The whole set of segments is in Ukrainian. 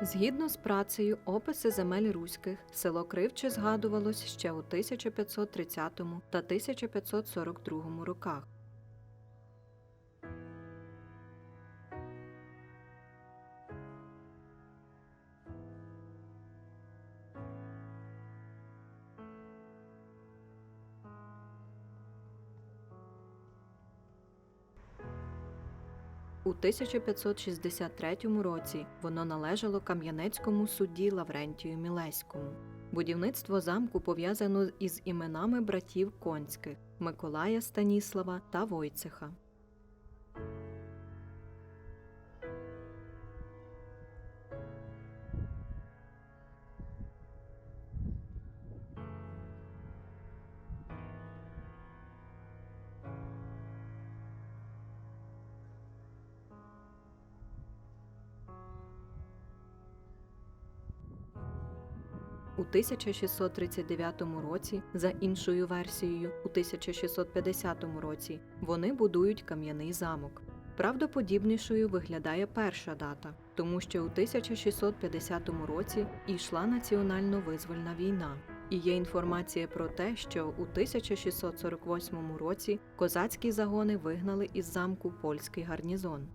Згідно з працею описи земель руських, село Кривче згадувалось ще у 1530 та 1542 роках. У 1563 році воно належало кам'янецькому судді Лаврентію Мілеському. Будівництво замку пов'язано із іменами братів Конських Миколая Станіслава та Войцеха. У 1639 році, за іншою версією, у 1650 році вони будують кам'яний замок. Правдоподібнішою виглядає перша дата, тому що у 1650 році йшла національно-визвольна війна. І є інформація про те, що у 1648 році козацькі загони вигнали із замку польський гарнізон.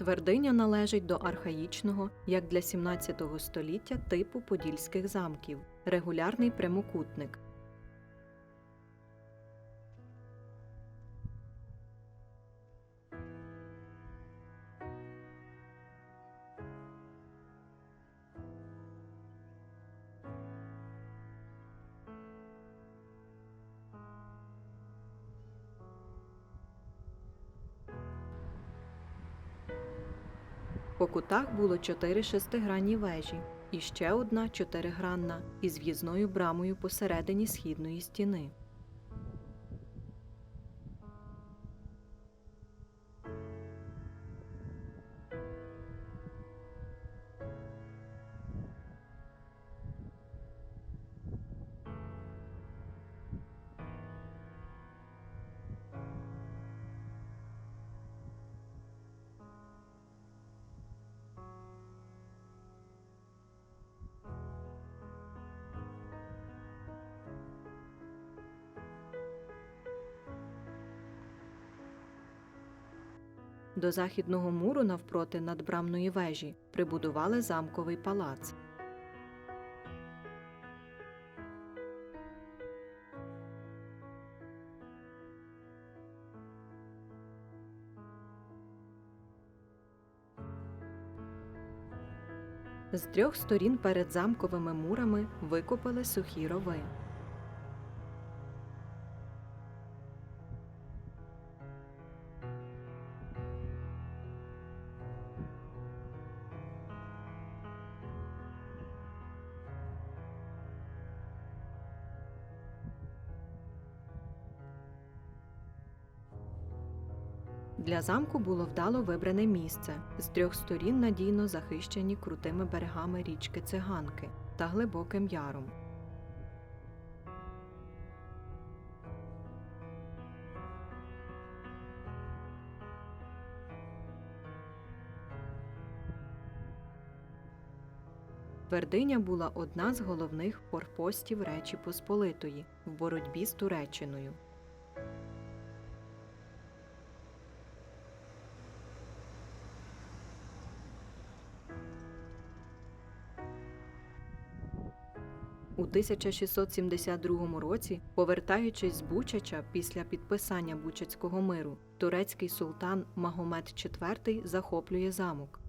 Твердиня належить до архаїчного, як для 17 століття, типу подільських замків регулярний прямокутник. По кутах було чотири шестигранні вежі і ще одна чотиригранна із в'їзною брамою посередині східної стіни. До західного муру навпроти надбрамної вежі прибудували замковий палац. З трьох сторін перед замковими мурами викопали сухі рови. Для замку було вдало вибране місце з трьох сторін надійно захищені крутими берегами річки Циганки та глибоким яром. Твердиня була одна з головних форпостів Речі Посполитої в боротьбі з Туреччиною. У 1672 році, повертаючись з Бучача після підписання Бучацького миру, турецький султан Магомед IV захоплює замок.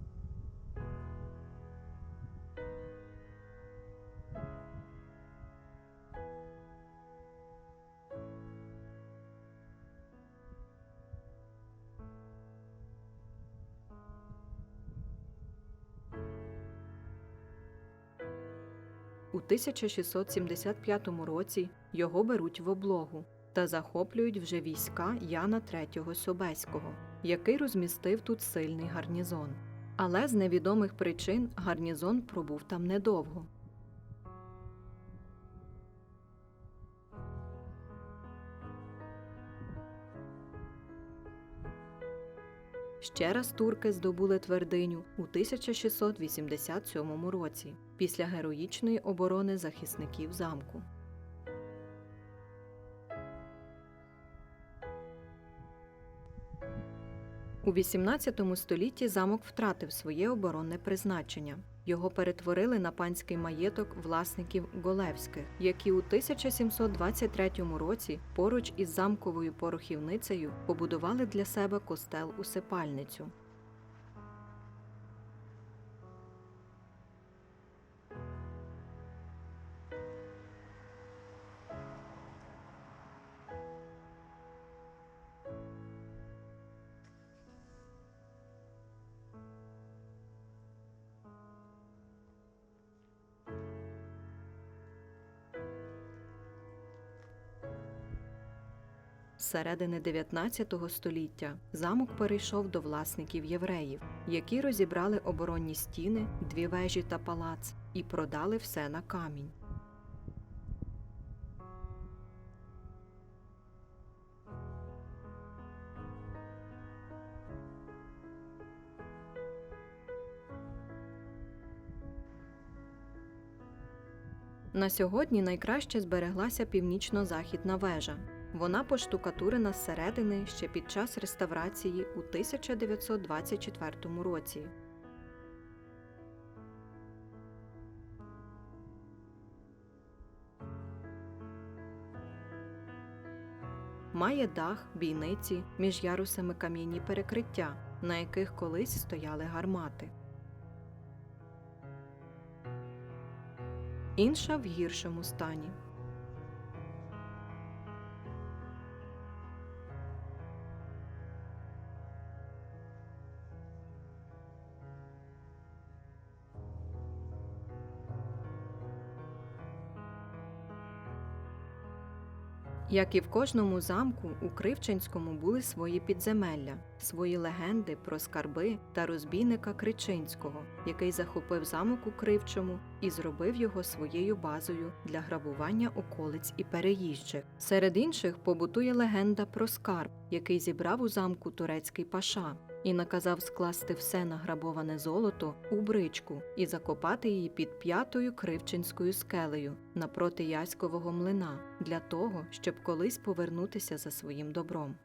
У 1675 році його беруть в облогу та захоплюють вже війська Яна III Собеського, який розмістив тут сильний гарнізон. Але з невідомих причин гарнізон пробув там недовго. Ще раз турки здобули твердиню у 1687 році після героїчної оборони захисників замку. У XVIII столітті замок втратив своє оборонне призначення. Його перетворили на панський маєток власників Голевських, які у 1723 році поруч із замковою порохівницею побудували для себе костел середини 19 століття замок перейшов до власників євреїв, які розібрали оборонні стіни, дві вежі та палац і продали все на камінь. На сьогодні найкраще збереглася північно-західна вежа. Вона поштукатурена зсередини ще під час реставрації у 1924 році. Має дах, бійниці, між ярусами кам'яні перекриття, на яких колись стояли гармати. Інша в гіршому стані. Як і в кожному замку, у Кривчинському були свої підземелля, свої легенди про скарби та розбійника Кричинського, який захопив замок у Кривчому і зробив його своєю базою для грабування околиць і переїжджих. Серед інших побутує легенда про скарб, який зібрав у замку турецький паша. І наказав скласти все награбоване золото у бричку і закопати її під п'ятою кривчинською скелею напроти яськового млина для того, щоб колись повернутися за своїм добром.